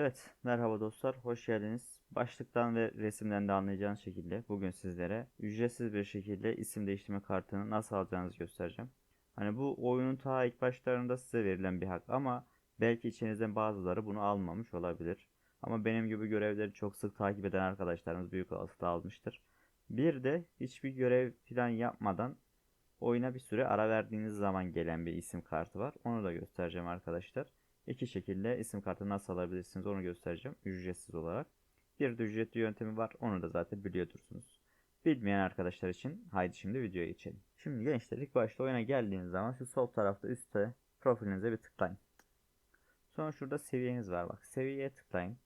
Evet, merhaba dostlar, hoş geldiniz. Başlıktan ve resimden de anlayacağınız şekilde bugün sizlere ücretsiz bir şekilde isim değiştirme kartını nasıl alacağınızı göstereceğim. Hani bu oyunun ta ilk başlarında size verilen bir hak ama belki içinizden bazıları bunu almamış olabilir. Ama benim gibi görevleri çok sık takip eden arkadaşlarımız büyük olasılıkla almıştır. Bir de hiçbir görev falan yapmadan oyuna bir süre ara verdiğiniz zaman gelen bir isim kartı var. Onu da göstereceğim arkadaşlar. İki şekilde isim kartı nasıl alabilirsiniz onu göstereceğim ücretsiz olarak. Bir de ücretli yöntemi var onu da zaten biliyordursunuz. Bilmeyen arkadaşlar için haydi şimdi videoya geçelim. Şimdi gençler ilk başta oyuna geldiğiniz zaman şu sol tarafta üstte profilinize bir tıklayın. Sonra şurada seviyeniz var bak seviyeye tıklayın.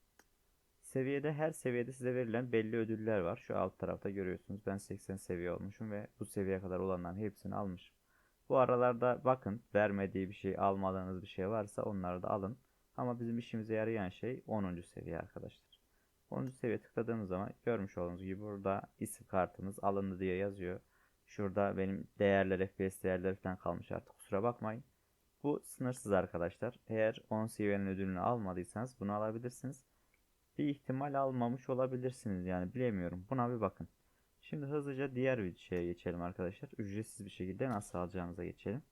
Seviyede her seviyede size verilen belli ödüller var. Şu alt tarafta görüyorsunuz ben 80 seviye olmuşum ve bu seviyeye kadar olanların hepsini almışım. Bu aralarda bakın vermediği bir şey almadığınız bir şey varsa onları da alın. Ama bizim işimize yarayan şey 10. seviye arkadaşlar. 10. seviye tıkladığımız zaman görmüş olduğunuz gibi burada isim kartımız alındı diye yazıyor. Şurada benim değerler FPS değerleri falan kalmış artık kusura bakmayın. Bu sınırsız arkadaşlar. Eğer 10 seviyenin ödülünü almadıysanız bunu alabilirsiniz. Bir ihtimal almamış olabilirsiniz yani bilemiyorum. Buna bir bakın. Şimdi hızlıca diğer bir şeye geçelim arkadaşlar. Ücretsiz bir şekilde nasıl alacağımıza geçelim.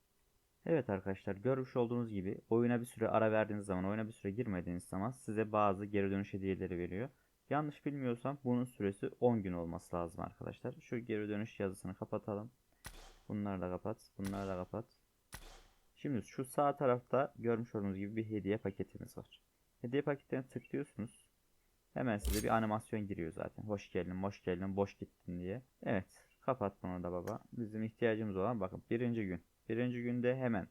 Evet arkadaşlar görmüş olduğunuz gibi oyuna bir süre ara verdiğiniz zaman oyuna bir süre girmediğiniz zaman size bazı geri dönüş hediyeleri veriyor. Yanlış bilmiyorsam bunun süresi 10 gün olması lazım arkadaşlar. Şu geri dönüş yazısını kapatalım. Bunları da kapat. Bunları da kapat. Şimdi şu sağ tarafta görmüş olduğunuz gibi bir hediye paketimiz var. Hediye paketine tıklıyorsunuz. Hemen size bir animasyon giriyor zaten. Hoş geldin, hoş geldin, boş gittin diye. Evet, kapat bunu da baba. Bizim ihtiyacımız olan bakın birinci gün. Birinci günde hemen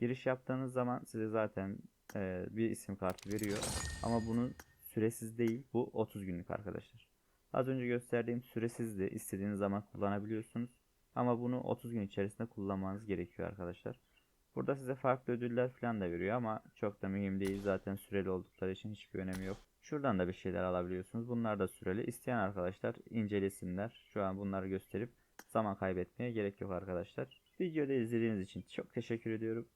giriş yaptığınız zaman size zaten e, bir isim kartı veriyor. Ama bunun süresiz değil. Bu 30 günlük arkadaşlar. Az önce gösterdiğim süresizdi. İstediğiniz zaman kullanabiliyorsunuz. Ama bunu 30 gün içerisinde kullanmanız gerekiyor arkadaşlar. Burada size farklı ödüller falan da veriyor ama çok da mühim değil. Zaten süreli oldukları için hiçbir önemi yok. Şuradan da bir şeyler alabiliyorsunuz. Bunlar da süreli. İsteyen arkadaşlar incelesinler. Şu an bunları gösterip zaman kaybetmeye gerek yok arkadaşlar. Videoda izlediğiniz için çok teşekkür ediyorum.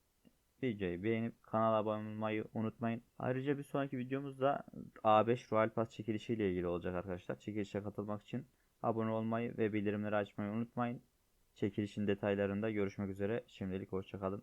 Videoyu beğenip kanala abone olmayı unutmayın. Ayrıca bir sonraki videomuzda A5 Royal Pass çekilişi ile ilgili olacak arkadaşlar. Çekilişe katılmak için abone olmayı ve bildirimleri açmayı unutmayın. Çekilişin detaylarında görüşmek üzere. Şimdilik hoşçakalın.